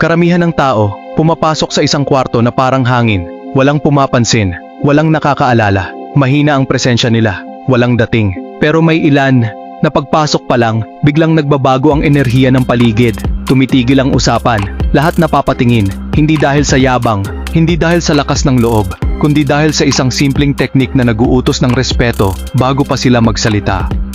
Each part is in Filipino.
Karamihan ng tao, pumapasok sa isang kwarto na parang hangin, walang pumapansin, walang nakakaalala, mahina ang presensya nila, walang dating. Pero may ilan na pagpasok pa lang, biglang nagbabago ang enerhiya ng paligid, tumitigil ang usapan, lahat napapatingin, hindi dahil sa yabang, hindi dahil sa lakas ng loob, kundi dahil sa isang simpleng teknik na naguutos ng respeto bago pa sila magsalita.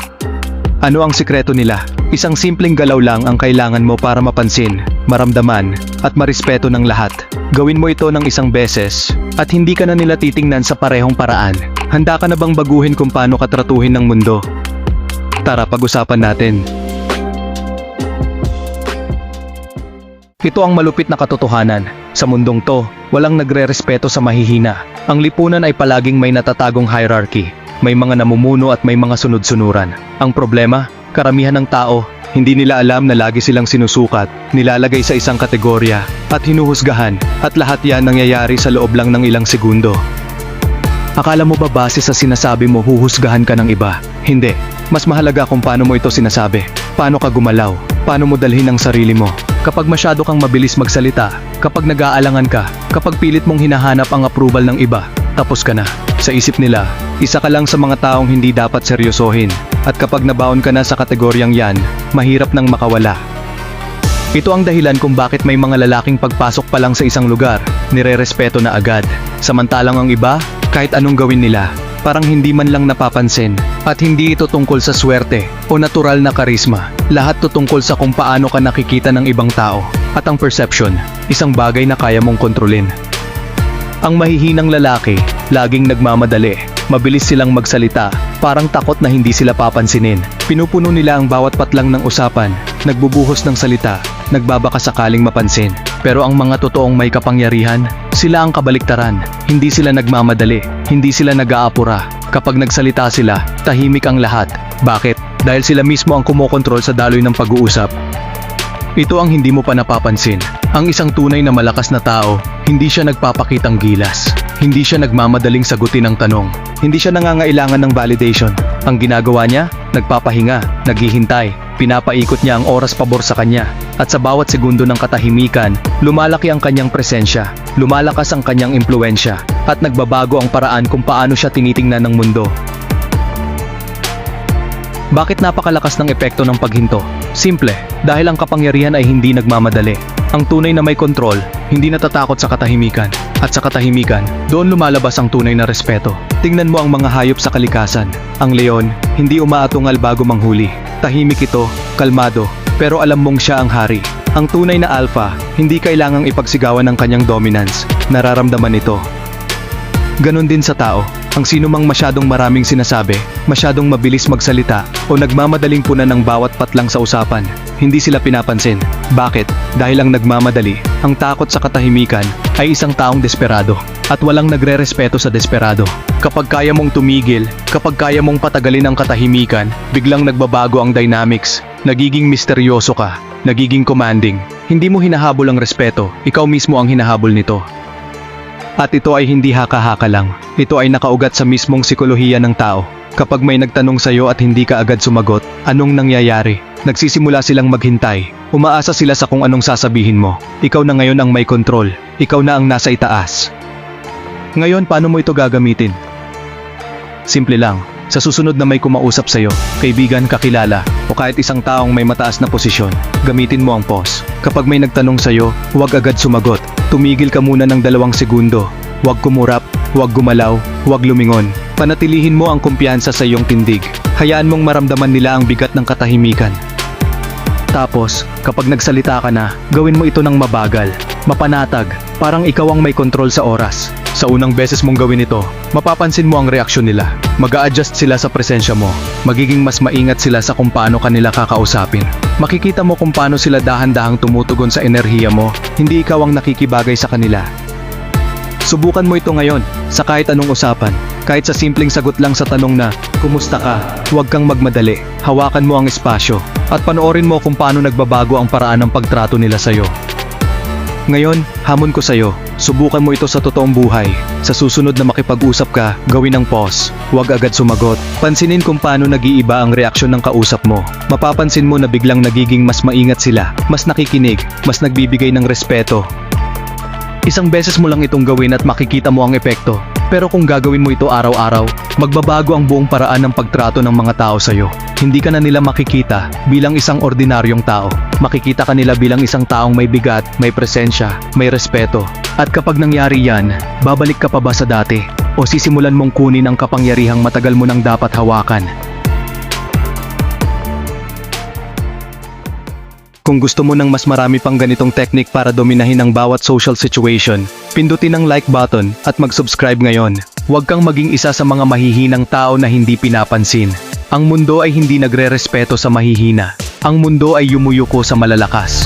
Ano ang sikreto nila? Isang simpleng galaw lang ang kailangan mo para mapansin, maramdaman, at marespeto ng lahat. Gawin mo ito ng isang beses, at hindi ka na nila titingnan sa parehong paraan. Handa ka na bang baguhin kung paano ka tratuhin ng mundo? Tara, pag-usapan natin. Ito ang malupit na katotohanan. Sa mundong to, walang nagre-respeto sa mahihina. Ang lipunan ay palaging may natatagong hierarchy. May mga namumuno at may mga sunod-sunuran. Ang problema, karamihan ng tao, hindi nila alam na lagi silang sinusukat, nilalagay sa isang kategorya, at hinuhusgahan, at lahat yan nangyayari sa loob lang ng ilang segundo. Akala mo ba base sa sinasabi mo huhusgahan ka ng iba? Hindi. Mas mahalaga kung paano mo ito sinasabi. Paano ka gumalaw? Paano mo dalhin ang sarili mo? Kapag masyado kang mabilis magsalita, kapag nag-aalangan ka, kapag pilit mong hinahanap ang approval ng iba, tapos ka na. Sa isip nila, isa ka lang sa mga taong hindi dapat seryosohin. At kapag nabaon ka na sa kategoryang yan, mahirap nang makawala. Ito ang dahilan kung bakit may mga lalaking pagpasok pa lang sa isang lugar, nire-respeto na agad. Samantalang ang iba, kahit anong gawin nila, parang hindi man lang napapansin. At hindi ito tungkol sa swerte o natural na karisma. Lahat to tungkol sa kung paano ka nakikita ng ibang tao. At ang perception, isang bagay na kaya mong kontrolin. Ang mahihinang lalaki, laging nagmamadali. Mabilis silang magsalita, parang takot na hindi sila papansinin. Pinupuno nila ang bawat patlang ng usapan, nagbubuhos ng salita, nagbabaka sakaling mapansin. Pero ang mga totoong may kapangyarihan, sila ang kabaliktaran. Hindi sila nagmamadali, hindi sila nag-aapura. Kapag nagsalita sila, tahimik ang lahat. Bakit? Dahil sila mismo ang kumokontrol sa daloy ng pag-uusap. Ito ang hindi mo pa napapansin. Ang isang tunay na malakas na tao, hindi siya nagpapakitang gilas. Hindi siya nagmamadaling sagutin ang tanong. Hindi siya nangangailangan ng validation. Ang ginagawa niya, nagpapahinga, naghihintay, pinapaikot niya ang oras pabor sa kanya. At sa bawat segundo ng katahimikan, lumalaki ang kanyang presensya, lumalakas ang kanyang impluensya, at nagbabago ang paraan kung paano siya tinitingnan ng mundo. Bakit napakalakas ng epekto ng paghinto? Simple, dahil ang kapangyarihan ay hindi nagmamadali. Ang tunay na may kontrol, hindi natatakot sa katahimikan. At sa katahimikan, doon lumalabas ang tunay na respeto. Tingnan mo ang mga hayop sa kalikasan. Ang leon, hindi umaatungal bago manghuli. Tahimik ito, kalmado, pero alam mong siya ang hari. Ang tunay na alpha, hindi kailangang ipagsigawan ng kanyang dominance. Nararamdaman ito. Ganon din sa tao, ang sino mang masyadong maraming sinasabi, masyadong mabilis magsalita, o nagmamadaling punan ng bawat patlang sa usapan, hindi sila pinapansin. Bakit? Dahil ang nagmamadali, ang takot sa katahimikan, ay isang taong desperado, at walang nagre-respeto sa desperado. Kapag kaya mong tumigil, kapag kaya mong patagalin ang katahimikan, biglang nagbabago ang dynamics, nagiging misteryoso ka, nagiging commanding. Hindi mo hinahabol ang respeto, ikaw mismo ang hinahabol nito. At ito ay hindi haka-haka lang. Ito ay nakaugat sa mismong sikolohiya ng tao. Kapag may nagtanong sa'yo at hindi ka agad sumagot, anong nangyayari? Nagsisimula silang maghintay. Umaasa sila sa kung anong sasabihin mo. Ikaw na ngayon ang may kontrol. Ikaw na ang nasa itaas. Ngayon, paano mo ito gagamitin? Simple lang. Sa susunod na may kumausap sa'yo, kaibigan, kakilala, o kahit isang taong may mataas na posisyon, gamitin mo ang pause. Kapag may nagtanong sa'yo, huwag agad sumagot. Tumigil ka muna ng dalawang segundo. Huwag kumurap, huwag gumalaw, huwag lumingon. Panatilihin mo ang kumpiyansa sa iyong tindig. Hayaan mong maramdaman nila ang bigat ng katahimikan. Tapos, kapag nagsalita ka na, gawin mo ito ng mabagal, mapanatag, parang ikaw ang may kontrol sa oras. Sa unang beses mong gawin ito, mapapansin mo ang reaksyon nila. mag adjust sila sa presensya mo. Magiging mas maingat sila sa kung paano kanila kakausapin. Makikita mo kung paano sila dahan-dahang tumutugon sa enerhiya mo, hindi ikaw ang nakikibagay sa kanila. Subukan mo ito ngayon, sa kahit anong usapan. Kahit sa simpleng sagot lang sa tanong na, Kumusta ka? Huwag kang magmadali. Hawakan mo ang espasyo. At panoorin mo kung paano nagbabago ang paraan ng pagtrato nila sa'yo. Ngayon, hamon ko sa'yo. Subukan mo ito sa totoong buhay. Sa susunod na makipag-usap ka, gawin ang pause. Huwag agad sumagot. Pansinin kung paano nag-iiba ang reaksyon ng kausap mo. Mapapansin mo na biglang nagiging mas maingat sila, mas nakikinig, mas nagbibigay ng respeto. Isang beses mo lang itong gawin at makikita mo ang epekto. Pero kung gagawin mo ito araw-araw, magbabago ang buong paraan ng pagtrato ng mga tao sa'yo. Hindi ka na nila makikita bilang isang ordinaryong tao. Makikita ka nila bilang isang taong may bigat, may presensya, may respeto. At kapag nangyari yan, babalik ka pa ba sa dati? O sisimulan mong kunin ang kapangyarihang matagal mo nang dapat hawakan? Kung gusto mo ng mas marami pang ganitong technique para dominahin ang bawat social situation, pindutin ang like button at mag-subscribe ngayon. Huwag kang maging isa sa mga mahihinang tao na hindi pinapansin. Ang mundo ay hindi nagre-respeto sa mahihina. Ang mundo ay yumuyuko sa malalakas.